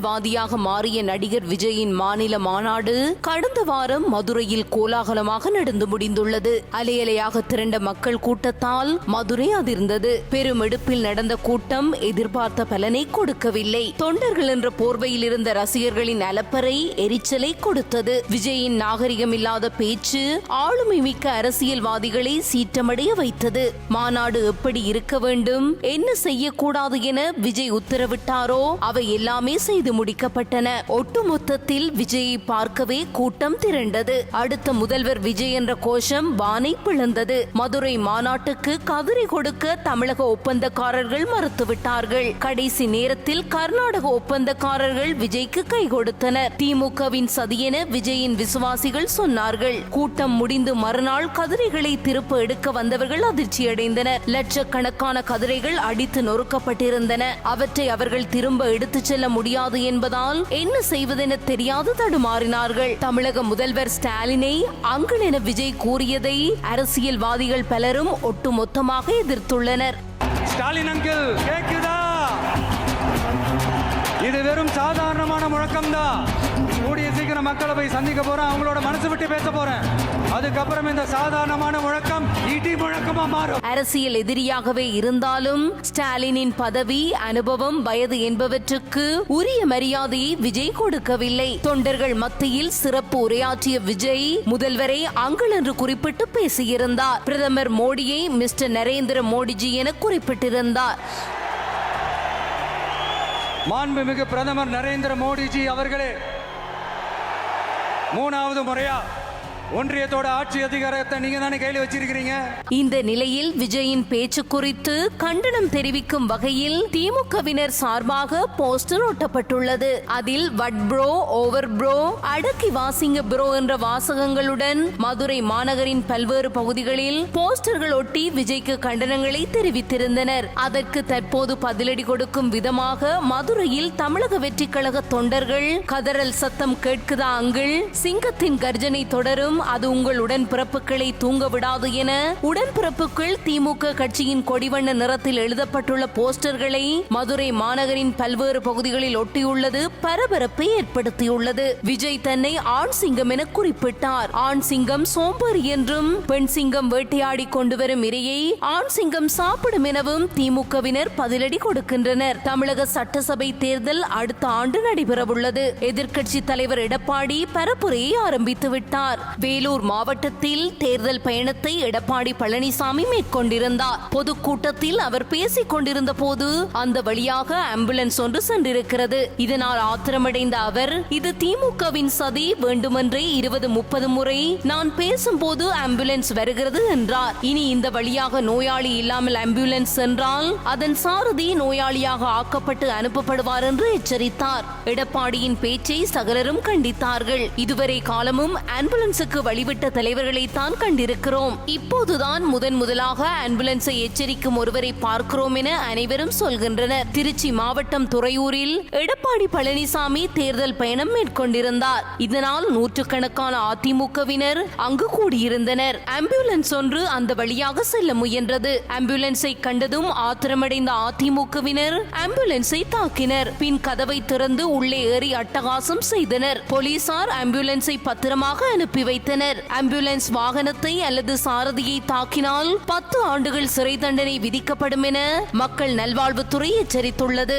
அரசியல்வாதியாக மாறிய நடிகர் விஜயின் மாநில மாநாடு கடந்த வாரம் மதுரையில் கோலாகலமாக நடந்து முடிந்துள்ளது. அலையலையாக திரண்ட மக்கள் கூட்டத்தால் மதுரை அதிர்ந்தது. பெருமெடுப்பில் நடந்த கூட்டம் எதிர்பார்த்த பலனை கொடுக்கவில்லை. தொண்டர்கள் என்ற போர்வையில் இருந்த ரசிகர்களின் அலப்பறை எரிச்சலை கொடுத்தது. விஜயின் நாகரிகமில்லாத பேச்சு ஆளுமை மிக்க அரசியல்வாதிகளை சீற்றமடைய வைத்தது. மாநாடு எப்படி இருக்க வேண்டும்? என்ன செய்யக்கூடாது என விஜய் உத்தரவிட்டாரோ? அவை எல்லாமே செய்து முடிக்கப்பட்டன. ஒட்டுமொத்தத்தில் விஜயை பார்க்கவே கூட்டம் திரண்டது. அடுத்த முதல்வர் விஜய் என்ற கோஷம் வானை பிளந்தது. மதுரை மாநாட்டுக்கு கதிரை கொடுக்க தமிழக ஒப்பந்தக்காரர்கள் மறுத்துவிட்டார்கள். கடைசி நேரத்தில் கர்நாடக ஒப்பந்தக்காரர்கள் விஜய்க்கு கை கொடுத்தனர். திமுகவின் சதியென விஜயின் விசுவாசிகள் சொன்னார்கள். கூட்டம் முடிந்து மறுநாள் கதிரைகளை திருப்ப எடுக்க வந்தவர்கள் அதிர்ச்சியடைந்தனர். லட்சக்கணக்கான கதிரைகள் அடித்து நொறுக்கப்பட்டிருந்தன. அவற்றை அவர்கள் திரும்ப எடுத்துச் செல்ல முடியாது என்பதால் என்ன செய்வதென தெரியாது தடுமாறினார்கள். தமிழக முதல்வர் ஸ்டாலினை அங்கிள் என விஜய் கூறியதை அரசியல்வாதிகள் பலரும் ஒட்டுமொத்தமாக எதிர்த்துள்ளனர். ஸ்டாலின் அங்கிள் கேக்குதா? வெறும் சாதாரணமான முழக்கம்தான். கூடிய சீக்கிரம் மக்களை போய் சந்திக்க போறேன். அவங்களோட மனசு விட்டு பேச போறேன். அதுக்கப்புறம் இந்த சாதாரணமான முழக்கம் இடி முழக்கமா மாறும். அரசியல் எதிரியாகவே இருந்தாலும் ஸ்டாலினின் பதவி அனுபவம் வயது என்பவற்றுக்கு உரிய மரியாதையை விஜய் கொடுக்கவில்லை. தொண்டர்கள் மத்தியில் சிறப்பு உரையாற்றிய விஜய் முதல்வரை அங்கள் என்று குறிப்பிட்டு பேசியிருந்தார். பிரதமர் மோடியை மிஸ்டர் நரேந்திர மோடிஜி என குறிப்பிட்டிருந்தார். மாண்புமிகு பிரதமர் நரேந்திர மோடிஜி அவர்களே மூணாவது முறையா ஒன்றியத்தோட ஆட்சி அதிகாரத்தை நீங்க தானே கையில் வச்சிருக்கிறீங்க? இந்த நிலையில் விஜயின் பேச்சு குறித்து கண்டனம் தெரிவிக்கும் வகையில் திமுகவினர் சார்பாக போஸ்டர் ஒட்டப்பட்டுள்ளது. அதில் வட் ப்ரோ ஓவர் ப்ரோ அடக்கி வாசிங்க ப்ரோ என்ற வாசகங்களுடன் மதுரை மாநகரின் பல்வேறு பகுதிகளில் போஸ்டர்கள் ஒட்டி விஜய்க்கு கண்டனங்களை தெரிவித்திருந்தனர். அதற்கு தற்போது பதிலடி கொடுக்கும் விதமாக மதுரையில் தமிழக வெற்றி கழக தொண்டர்கள் கதறல் சத்தம் கேட்குதா அங்கிள்? சிங்கத்தின் கர்ஜனை தொடரும் அது உங்கள் உடன்பிறப்புகளை தூங்க விடாது என உடன்பிறப்புகள் திமுக கட்சியின் கொடிவண்ண நிறத்தில் எழுதப்பட்டுள்ள போஸ்டர்களை மதுரை மாநகரின் பல்வேறு பகுதிகளில் ஒட்டியுள்ளது பரபரப்பை ஏற்படுத்தியுள்ளது. விஜய் தன்னை ஆண் சிங்கம் என குறிப்பிட்டார். ஆண் சிங்கம் சோம்பேறி என்றும் பெண் சிங்கம் வேட்டையாடி கொண்டு வரும் இரையை ஆண் சிங்கம் சாப்பிடும் எனவும் திமுகவினர் பதிலடி கொடுக்கின்றனர். தமிழக சட்டசபை தேர்தல் அடுத்த ஆண்டு நடைபெறவுள்ளது. எதிர்க்கட்சி தலைவர் எடப்பாடி பரப்புரையை ஆரம்பித்து விட்டார். வேலூர் மாவட்டத்தில் தேர்தல் பயணத்தை எடப்பாடி பழனிசாமி மேற்கொண்டிருந்தார். பொதுக்கூட்டத்தில் அவர் பேசிக் கொண்டிருந்த போது அந்த வழியாக ஆம்புலன்ஸ் ஒன்று சென்றிருக்கிறது. இதனால் ஆத்திரமடைந்த அவர் இது திமுகவின் சதி வேண்டுமென்றே இருபது முப்பது முறை நான் பேசும்போது ஆம்புலன்ஸ் வருகிறது என்றார். இனி இந்த வழியாக நோயாளி இல்லாமல் ஆம்புலன்ஸ் சென்றால் அதன் சாரதி நோயாளியாக ஆக்கப்பட்டு அனுப்பப்படுவார் என்று எச்சரித்தார். எடப்பாடியின் பேச்சை சகலரும் கண்டித்தார்கள். இதுவரை காலமும் ஆம்புலன்ஸுக்கு வழிவிட்ட தலைவர்களை தான் கண்டிருக்கிறோம். இப்போதுதான் முதன் முதலாக ஆம்புலன்ஸை எச்சரிக்கும் ஒருவரை பார்க்கிறோம் என அனைவரும் சொல்கின்றனர். திருச்சி மாவட்டம் துறையூரில் எடப்பாடி பழனிசாமி தேர்தல் பயணம் மேற்கொண்டிருந்தார். இதனால் நூற்றுக்கணக்கான அதிமுகவினர் அங்கு கூடியிருந்தனர். ஆம்புலன்ஸ் ஒன்று அந்த வழியாக செல்ல முயன்றது. ஆம்புலன்ஸை கண்டதும் ஆத்திரமடைந்த அதிமுகவினர் ஆம்புலன்ஸை தாக்கினர். பின் கதவை திறந்து உள்ளே ஏறி அட்டகாசம் செய்தனர். போலீசார் ஆம்புலன்ஸை பத்திரமாக அனுப்பி வைத்தனர். ஆம்புலன்ஸ் வாகனத்தை அல்லது சாரதியை தாக்கினால் பத்து ஆண்டுகள் சிறை தண்டனை விதிக்கப்படும் என மக்கள் நல்வாழ்வுத்துறை எச்சரித்துள்ளது.